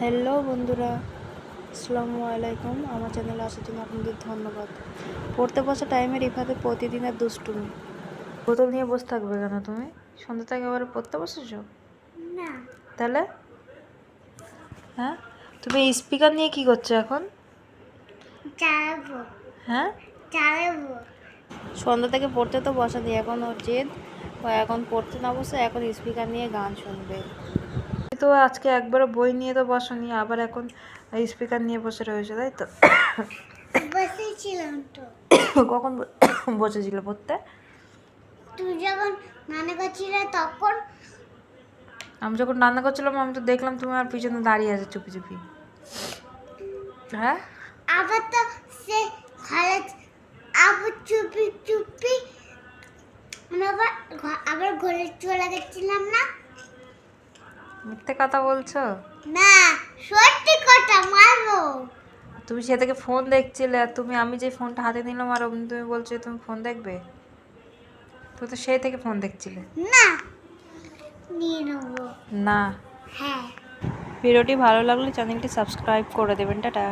Hello বন্ধুরা আসসালামু আলাইকুম। আমার চ্যানেলে আসার জন্য আপনাদের ধন্যবাদ। পড়তে বসা টাইমের ইফাতে প্রতিদিনের দুষ্টুমি। বোতল নিয়ে বসে থাকবে কেন তুমি? সন্ধ্যা থেকে এবারে পড়তে বসেছ? না। তাহলে? হ্যাঁ? তুমি স্পিকার নিয়ে কি করছ এখন? হ্যাঁ? সন্ধ্যা থেকে পড়তে তো বসা দিই এখন ওর জেদ। এখন পড়তে না বসে এখন স্পিকার নিয়ে গান শুনবে। তো আজকে একবারও বই নিয়ে তো বসনি আবার এখন স্পিকার নিয়ে বসে রয়েছে তাই তো? বসেছিলাম তো। কখন বসেছিল পড়তে? তুই যখন নানা করছিলে তখন? আমি যখন রান্না করছিলাম আমি তো দেখলাম তুমি আমার পিছনে দাঁড়িয়ে আছে চুপি চুপি। হ্যাঁ? আবার তো সে ঘরে আবার চুপি চুপি আমি আবার আবার ঘরে চলে গেছিলাম না? মিথ্যে কথা বলছো? না সত্যি কথা মারবো। তুমি সে থেকে ফোন দেখছিলে আর তুমি আমি যে ফোনটা হাতে নিলাম আর অমনি তুমি বলছো তুমি ফোন দেখবে? তুমি তো সেই থেকে ফোন দেখছিলে। না নিয়ে নেব। না। হ্যাঁ। ভিডিওটি ভালো লাগলে চ্যানেলটি সাবস্ক্রাইব করে দেবেন টাটা।